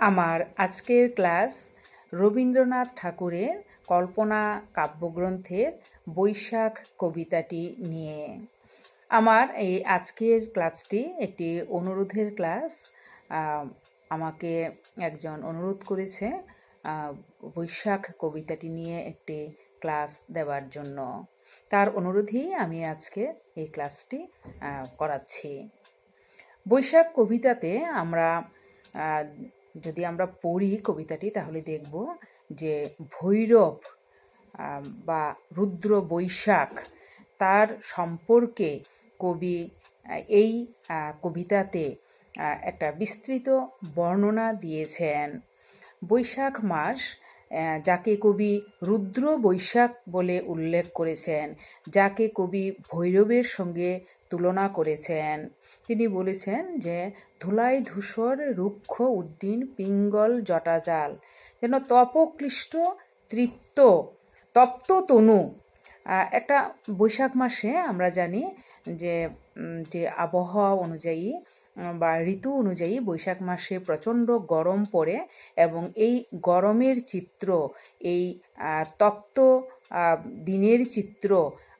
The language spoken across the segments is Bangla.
আমার আজকের ক্লাস রবীন্দ্রনাথ ঠাকুরের কল্পনা কাব্যগ্রন্থের বৈশাখ কবিতাটি নিয়ে। আমার এই আজকের ক্লাসটি একটি অনুরোধের ক্লাস। আমাকে একজন অনুরোধ করেছে বৈশাখ কবিতাটি নিয়ে একটি ক্লাস দেওয়ার জন্য। তার অনুরোধেই আমি আজকে এই ক্লাসটি করাচ্ছি। বৈশাখ কবিতাতে আমরা যদি আমরা পড়ি কবিতাটি, তাহলে দেখব যে ভৈরব বা রুদ্র বৈশাখ তার সম্পর্কে কবি, এই কবিতাতে একটা বিস্তৃত বর্ণনা দিয়েছেন। বৈশাখ মাস যাকে কবি রুদ্র বৈশাখ বলে উল্লেখ করেছেন, যাকে কবি ভৈরবের সঙ্গে তুলনা করেছেন। তিনি বলেছেন যে, ধুলাই ধূসর, রুক্ষ উদ্দিন, পিঙ্গল, জটাজাল। যেন তপক্লিষ্ট তৃপ্ত, তপ্ত তনু। একটা বৈশাখ মাসে আমরা জানি যে যে আবহাওয়া অনুযায়ী, বা ঋতু অনুযায়ী বৈশাখ মাসে প্রচণ্ড গরম পড়ে এবং এই গরমের চিত্র, এই তপ্ত দিনের চিত্র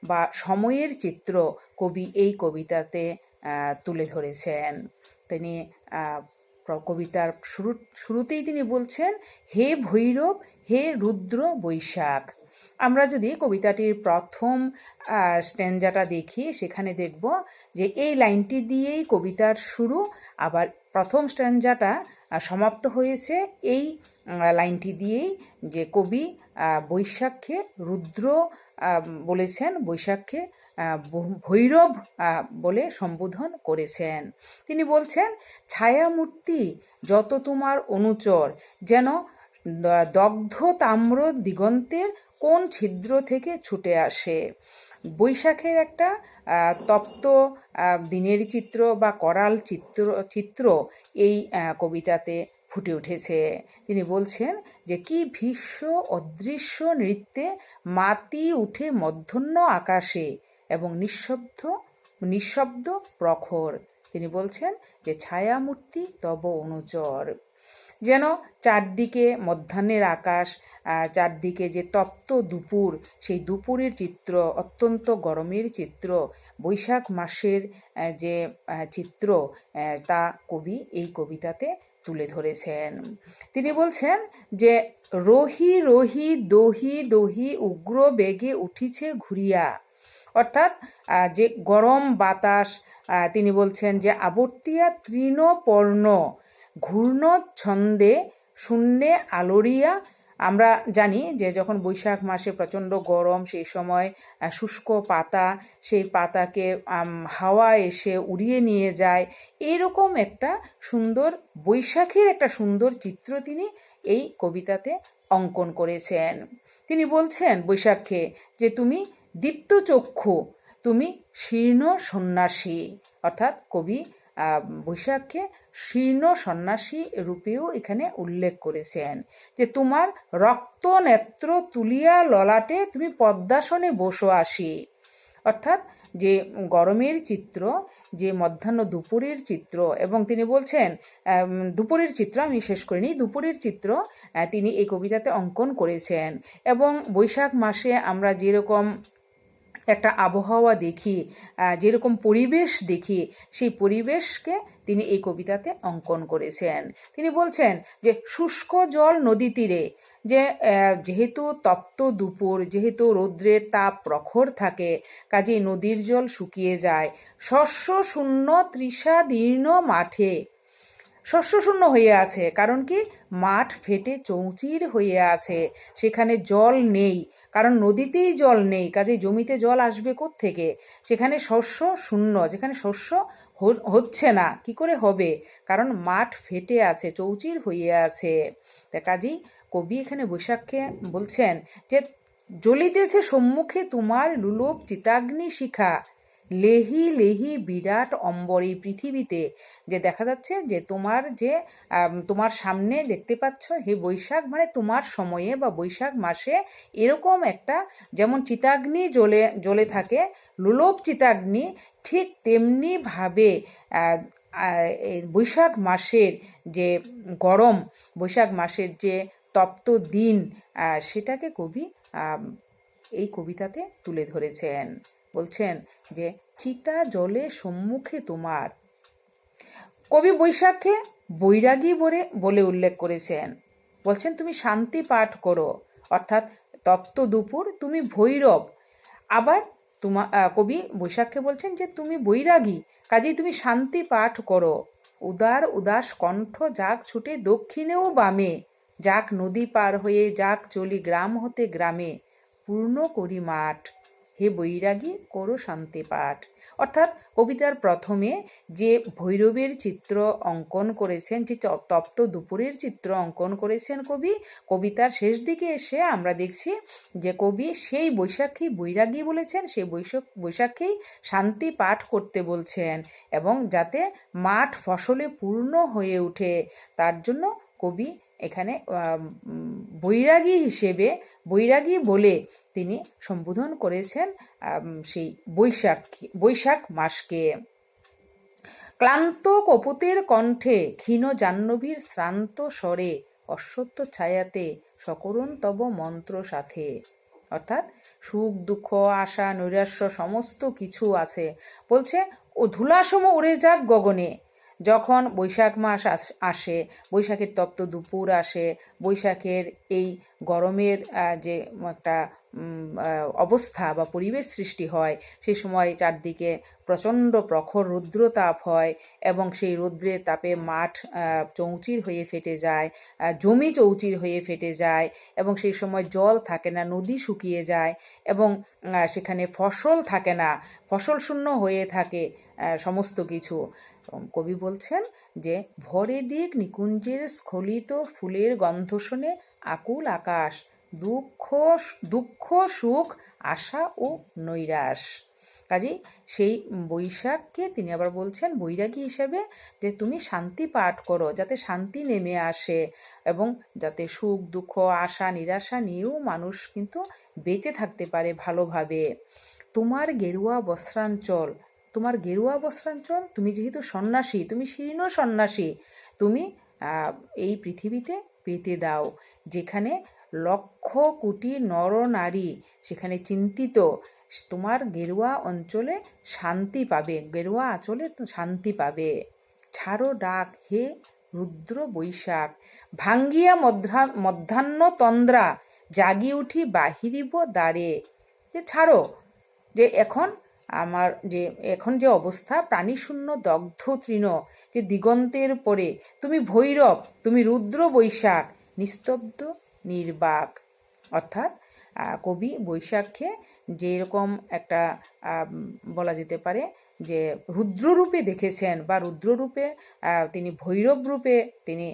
বা সময়ের চিত্র কবি, এই কবিতাতে তুলে ধরেছেন। তিনি কবিতার শুরু, শুরুতেই তিনি বলছেন, হে ভৈরব, হে রুদ্র বৈশাখ। আমরা যদি কবিতাটির প্রথম স্ট্যান্ডাটা দেখি, সেখানে দেখব যে এই লাইনটি দিয়েই কবিতার শুরু, আবার প্রথম স্ট্যান্ডাটা সমাপ্ত হয়েছে এই লাইনটি দিয়েই যে কবি বৈশাখকে রুদ্র বলেছেন, বৈশাখকে ভৈরব বলে সম্বোধন করেছেন। তিনি বলছেন, ছায়ামূর্তি যত তোমার অনুচর, যেন দগ্ধ তাম্র দিগন্তের কোন ছিদ্র থেকে ছুটে আসে? বৈশাখের একটা তপ্ত দিনের চিত্র বা করাল চিত্র চিত্র এই কবিতাতে ফুটে উঠেছে। তিনি বলছেন যে, কি ভীষ্ম অদৃশ্য নৃত্যে মাতি উঠে মধ্যাহ্ন আকাশে এবং নিঃশব্দ নিঃশব্দ প্রখর। তিনি বলছেন যে, ছায়ামূর্তি তব অনুচর। যেন চারদিকে মধ্যাহ্নের আকাশ চারদিকে যে তপ্ত দুপুর, সেই দুপুরের চিত্র, অত্যন্ত গরমের চিত্র, বৈশাখ মাসের যে চিত্র তা কবি এই কবিতাতে তুলে ধরেছেন। তিনি বলছেন যে, রহি রহি দহি দহি উগ্র বেগে উঠিছে ঘুরিয়া। অর্থাৎ যে গরম বাতাস তিনি বলছেন যে আবর্তিয়া তৃণপর্ণ, ঘূর্ণ ছন্দে শূন্যে আলোরিয়া আমরা জানি যে যখন বৈশাখ মাসে প্রচণ্ড গরম, সেই সময় শুষ্ক পাতা, সেই পাতাকে হাওয়া এসে উড়িয়ে নিয়ে যায়। এরকম একটা সুন্দর, বৈশাখীর একটা সুন্দর চিত্র তিনি এই কবিতাতে অঙ্কন করেছেন। তিনি বলছেন বৈশাখে যে তুমি দীপ্ত চক্ষু। তুমি শীর্ণ সন্ন্যাসী। অর্থাৎ কবি বৈশাখকে শীর্ণ সন্ন্যাসী রূপেও এখানে উল্লেখ করেছেন। যে তোমার রক্ত নেত্র তুলিয়া ললাটে তুমি পদ্মাসনে বসো আসি। অর্থাৎ যে গরমের চিত্র, যে মধ্যাহ্ন দুপুরের চিত্র এবং তিনি বলছেন দুপুরের চিত্র আমি শেষ করিনি, দুপুরের চিত্র তিনি এই কবিতাতে অঙ্কন করেছেন। এবং বৈশাখ মাসে আমরা যেরকম একটা আবহাওয়া দেখি যেরকম পরিবেশ দেখি, সেই পরিবেশকে তিনি এই কবিতাতে অঙ্কন করেছেন। তিনি বলছেন যে, শুষ্ক জল নদী তীরে, যে যেহেতু তপ্ত দুপুর, যেহেতু রৌদ্রের তাপ প্রখর থাকে, কাজেই নদীর জল শুকিয়ে যায়। শস্য শূন্য তৃষাদীর্ণ মাঠে শস্যশূন্য হয়ে আছে। কারণ কি? মাঠ ফেটে চৌচির হয়ে আছে। সেখানে জল নেই। কারণ নদীতেই জল নেই। কাজে জমিতে জল আসবে থেকে সেখানে শস্য শূন্য। যেখানে শস্য হচ্ছে না। কি করে হবে? কারণ মাঠ ফেটে আছে, চৌচির হয়ে আছে। তা কাজেই কবি এখানে বৈশাখকে বলছেন যে, জ্বলিতেছে সম্মুখে তোমার লুলোভ চিতাগ্নি শিখা। লেহি লেহি বিরাট অম্বর এই পৃথিবীতে যে দেখা যাচ্ছে যে তোমার যে তোমার সামনে দেখতে পাচ্ছ হে বৈশাখ মানে তোমার সময়ে বা বৈশাখ মাসে এরকম একটা যেমন চিতাগ্নি জ্বলে জ্বলে থাকে লুলোভ চিতাগ্নি ঠিক তেমনি ভাবে আহ, আহ, এই বৈশাখ মাসের যে গরম বৈশাখ মাসের যে তপ্ত দিন সেটাকে কবি এই কবিতাতে তুলে ধরেছেন। বলছেন যে, চিতা জলে সম্মুখে তোমার। কবি বৈশাখে বৈরাগী বলে বলে উল্লেখ করেছেন। বলছেন, তুমি শান্তি পাঠ করো, অর্থাৎ তপ্ত দুপুর তুমি ভৈরব। আবার তোমা কবি বৈশাখকে বলছেন যে, তুমি বৈরাগী, কাজেই তুমি শান্তি পাঠ করো। উদার উদাস কণ্ঠ যাক ছুটে দক্ষিণেও বামে, যাক নদী পার হয়ে যাক চলি গ্রাম হতে গ্রামে, পূর্ণ করি মাঠ। হে বৈরাগী, করো শান্তি পাঠ। অর্থাৎ কবিতার প্রথমে যে ভৈরবের চিত্র অঙ্কন করেছেন, যে তপ্ত দুপুরের চিত্র অঙ্কন করেছেন কবি, কবিতার শেষ দিকে এসে আমরা দেখছি যে কবি সেই বৈশাখী বৈরাগী বলেছেন, সেই বৈশাখ বৈশাখেই শান্তি পাঠ করতে বলছেন এবং যাতে মাঠ ফসলে পূর্ণ হয়ে ওঠে তার জন্য কবি এখানে বৈরাগী হিসেবে, বৈরাগী বলে তিনি সম্বোধন করেছেন সেই বৈশাখ বৈশাখ মাসকে। ক্লান্ত কপুতের কণ্ঠে ক্ষীণ জাহ্নবীর শ্রান্ত স্বরে, অশ্বত্থ ছায়াতে সকরুণ তব মন্ত্র সাথে। অর্থাৎ, সুখ, দুঃখ, আশা, নৈরাশ্য সমস্ত কিছু আছে। বলছে, ও ধুলাসম উড়ে যাক গগনে। যখন বৈশাখ মাস আস- বৈশাখের তপ্ত দুপুর আসে, বৈশাখের এই গরমের যে একটা অবস্থা বা পরিবেশ সৃষ্টি হয়, সেই সময় চারদিকে প্রচণ্ড প্রখর রৌদ্রতাপ হয় এবং সেই রৌদ্রের তাপে মাঠ চৌচির হয়ে ফেটে যায় জমি চৌচির হয়ে ফেটে যায় এবং সেই সময় জল থাকে না, নদী শুকিয়ে যায় এবং সেখানে ফসল থাকে না, ফসল শূন্য হয়ে থাকে সমস্ত কিছু। কবি বলছেন যে, ভরে দিক নিকুঞ্জের স্খলিত ফুলের গন্ধ শুনে আকুল আকাশ দুঃখ দুঃখ, সুখ, আশা ও নৈরাশ। কাজেই সেই বৈশাখকে তিনি আবার বলছেন বৈরাগী হিসেবে যে তুমি শান্তি পাঠ করো, যাতে শান্তি নেমে আসে এবং যাতে সুখ, দুঃখ, আশা, নিরাশা নিয়েও মানুষ কিন্তু বেঁচে থাকতে পারে ভালোভাবে। তোমার গেরুয়া বস্ত্রাঞ্চল, তোমার গেরুয়া বস্ত্রাঞ্চল, তুমি যেহেতু সন্ন্যাসী, তুমি শীর্ণ সন্ন্যাসী, তুমি এই পৃথিবীতে পেতে দাও, যেখানে লক্ষ কোটি নর নারী সেখানে চিন্তিত। তোমার গেরুয়া অঞ্চলে শান্তি পাবে, গেরুয়া আঁচলে শান্তি পাবে। ছাড়ো ডাক, হে রুদ্র বৈশাখ, ভাঙ্গিয়া মধ্রা, মধ্যাহ্ন তন্দ্রা, জাগি উঠি বাহিরিব দ্বারে। যে ছাড়ো, যে এখন আমার, যে এখন যে অবস্থা, প্রাণীশূন্য দগ্ধ তৃণ, যে দিগন্তের পরে, তুমি ভৈরব, তুমি রুদ্র বৈশাখ, নিস্তব্ধ নির্বাক, অর্থাৎ কবি বৈশাখে যেরকম একটা বলা যেতে পারে যে রুদ্ররূপে দেখেছেন বা রুদ্ররূপে তিনি ভৈরব রূপে তিনি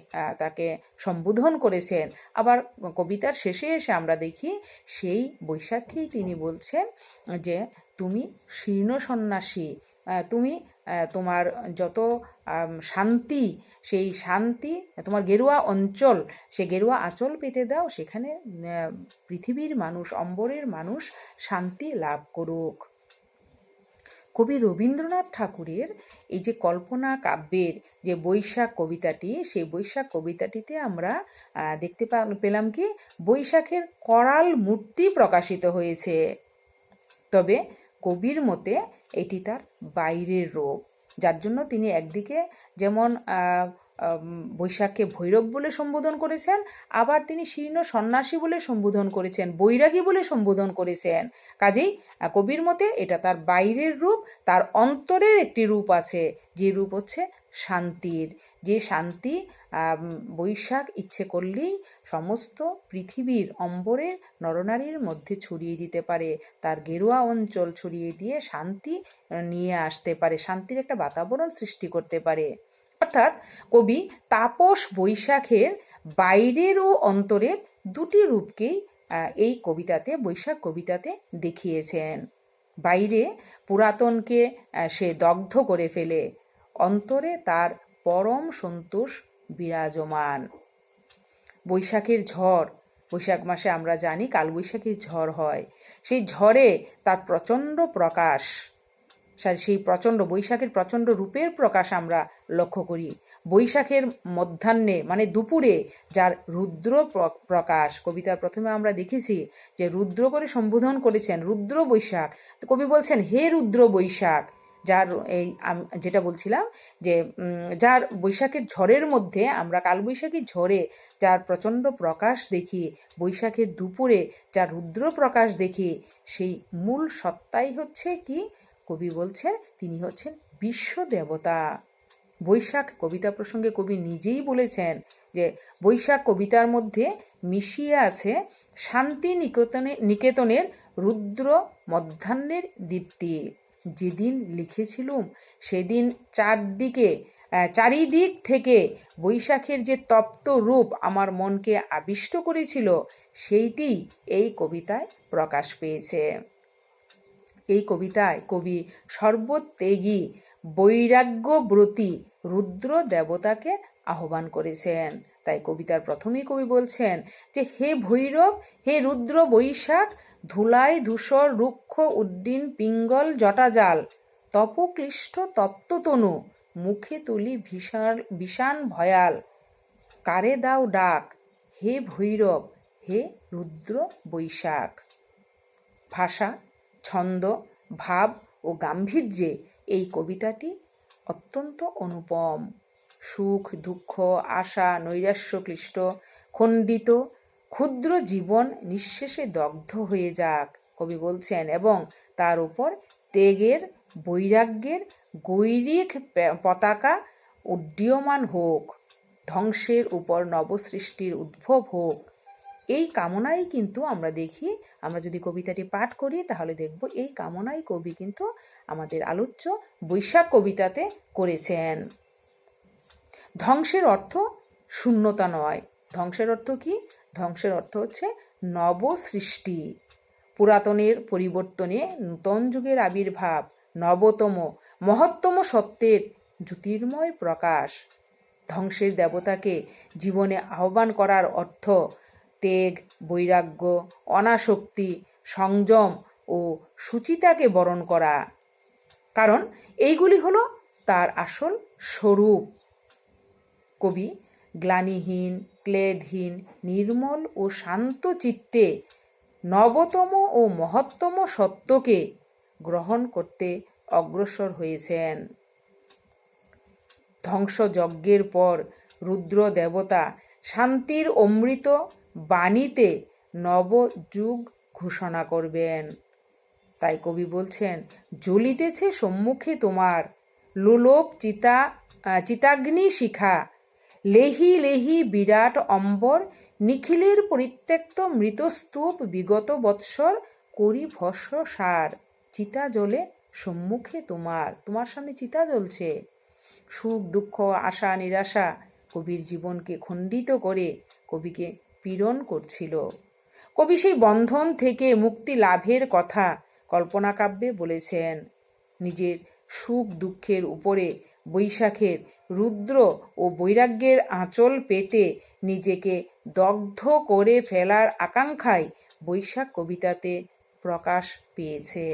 তাকে সম্বোধন করেছেন। আবার কবিতার শেষে এসে আমরা দেখি সেই বৈশাখেই তিনি বলছেন যে, তুমি শীর্ণ সন্ন্যাসী তুমি তোমার যত শান্তি, সেই শান্তি, তোমার গেরুয়া অঞ্চল, সে গেরুয়া আঁচল পেতে দাও, সেখানে পৃথিবীর মানুষ, অম্বরের মানুষ শান্তি লাভ করুক। কবি রবীন্দ্রনাথ ঠাকুরের এই যে কল্পনা কাব্যের যে বৈশাখ কবিতাটি, সেই বৈশাখ কবিতাটিতে আমরা দেখতে পেলাম কি, বৈশাখের করাল মূর্তি প্রকাশিত হয়েছে। তবে কবির মতে এটি তার বাইরের রোগ, যার জন্য তিনি একদিকে যেমন বৈশাখকে ভৈরব বলে সম্বোধন করেছেন, আবার তিনি শীর্ণ সন্ন্যাসী বলে সম্বোধন করেছেন, বৈরাগী বলে সম্বোধন করেছেন। কাজেই কবির মতে এটা তার বাইরের রূপ, তার অন্তরের একটি রূপ আছে, যে রূপ হচ্ছে শান্তির, যে শান্তি বৈশাখ ইচ্ছে করলেই সমস্ত পৃথিবীর অম্বরে নরনারীর মধ্যে ছড়িয়ে দিতে পারে। তার গেরুয়া অঞ্চল ছড়িয়ে দিয়ে শান্তি নিয়ে আসতে পারে। শান্তির একটা বাতাবরণ সৃষ্টি করতে পারে। অর্থাৎ কবি তাপস বৈশাখের বাইরের ও অন্তরের দুটি রূপকেই এই কবিতাতে, বৈশাখ কবিতাতে দেখিয়েছেন। বাইরে পুরাতনকে সে দগ্ধ করে ফেলে। অন্তরে তার পরম সন্তোষ বিরাজমান। বৈশাখের ঝড়, বৈশাখ মাসে আমরা জানি কালবৈশাখীর ঝড় হয়। সেই ঝড়ে তার প্রচণ্ড প্রকাশ। সেই প্রচণ্ড, বৈশাখের প্রচণ্ড রূপের প্রকাশ আমরা লক্ষ্য করি। বৈশাখের মধ্যাহ্নে মানে দুপুরে, যার রুদ্র প্রকাশ। কবিতার প্রথমে আমরা দেখেছি যে রুদ্র করে সম্বোধন করেছেন রুদ্র বৈশাখ। কবি বলছেন, হে রুদ্র বৈশাখ যার এই যেটা বলছিলাম যে যার বৈশাখের ঝড়ের মধ্যে আমরা কালবৈশাখী ঝড়ে যার প্রচণ্ড প্রকাশ দেখি, বৈশাখের দুপুরে যার রুদ্র প্রকাশ দেখি, সেই মূল সত্তাই হচ্ছে কি? কবি বলছেন, তিনি হচ্ছেন বিশ্ব দেবতা। বৈশাখ কবিতা প্রসঙ্গে কবি নিজেই বলেছেন যে, বৈশাখ কবিতার মধ্যে মিশিয়ে আছে শান্তি নিকেতনে নিকেতনের রুদ্র মধ্যাহ্নের দীপ্তি। যেদিন লিখেছিলুম, সেদিন চারদিকে চারিদিক থেকে বৈশাখের যে তপ্ত রূপ আমার মনকে আবিষ্ট করেছিল, সেইটি এই কবিতায় প্রকাশ পেয়েছে। এই কবিতায় কবি সর্বত্যাগী বৈরাগ্যব্রতী রুদ্র দেবতাকে আহ্বান করেছেন। তাই কবিতার প্রথমেই কবি বলছেন যে, হে ভৈরব, হে রুদ্র বৈশাখ, ধুলাই, ধূসর, রুক্ষ উড্ডিন পিঙ্গল, জটাজাল তপক্লিষ্ট তপ্ততনু, মুখে তুলি ভীষণ বিষাণ ভয়াল, কারে দাও ডাক, হে ভৈরব, হে রুদ্র বৈশাখ। ভাষা, ছন্দ, ভাব ও গাম্ভীর্যে এই কবিতাটি অত্যন্ত অনুপম। সুখ, দুঃখ, আশা নৈরাশ্য ক্লিষ্ট খণ্ডিত, ক্ষুদ্র জীবন নিঃশেষে দগ্ধ হয়ে যাক, কবি বলছেন, এবং তার উপর ত্যাগের, বৈরাগ্যের, গৈরিক পতাকা উড্ডীয়মান হোক, ধ্বংসের উপর নবসৃষ্টির উদ্ভব হোক। এই কামনাই কিন্তু আমরা দেখি, আমরা যদি কবিতাটি পাঠ করি, তাহলে দেখব এই কামনাই কবি কিন্তু আমাদের আলোচ্য বৈশাখ কবিতাতে করেছেন। ধ্বংসের অর্থ শূন্যতা নয়। ধ্বংসের অর্থ কি? ধ্বংসের অর্থ হচ্ছে নব সৃষ্টি পুরাতনের পরিবর্তনে নূতন যুগের আবির্ভাব, নবতম, মহত্তম সত্যের জ্যোতির্ময় প্রকাশ। ধ্বংসের দেবতাকে জীবনে আহ্বান করার অর্থ তেগ বৈরাগ্য, অনাসক্তি, সংযম ও সুচিতাকে বরণ করা। কারণ এইগুলি হলো তার আসল স্বরূপ। কবি, গ্লানিহীন, ক্লেদহীন, নির্মল ও শান্ত চিত্তে নবতম ও মহত্তম সত্যকে গ্রহণ করতে অগ্রসর হয়েছেন। ধ্বংসযজ্ঞের পর রুদ্র দেবতা শান্তির অমৃত বাণীতে নবযুগ ঘোষণা করবেন। তাই কবি বলছেন, জ্বলিতেছে সম্মুখে তোমার লোলোপ চিতা চিতাগ্নি শিখা লেহি লেহি বিরাট অম্বর, নিখিলের পরিত্যক্ত মৃতস্তূপ বিগত বৎসর করি ভস্য সার। চিতা জ্বলে সম্মুখে তোমার তোমার সামনে চিতা জ্বলছে। সুখ, দুঃখ, আশা, নিরাশা কবির জীবনকে খণ্ডিত করে কবিকে পীড়ন করছিল। কবি সেই বন্ধন থেকে মুক্তি লাভের কথা কল্পনা কাব্যে বলেছেন, নিজের সুখ দুঃখের উপরে বৈশাখের রুদ্র ও বৈরাগ্যের আঁচল পেতে নিজেকে দগ্ধ করে ফেলার আকাঙ্ক্ষায় বৈশাখ কবিতাতে প্রকাশ পেয়েছে।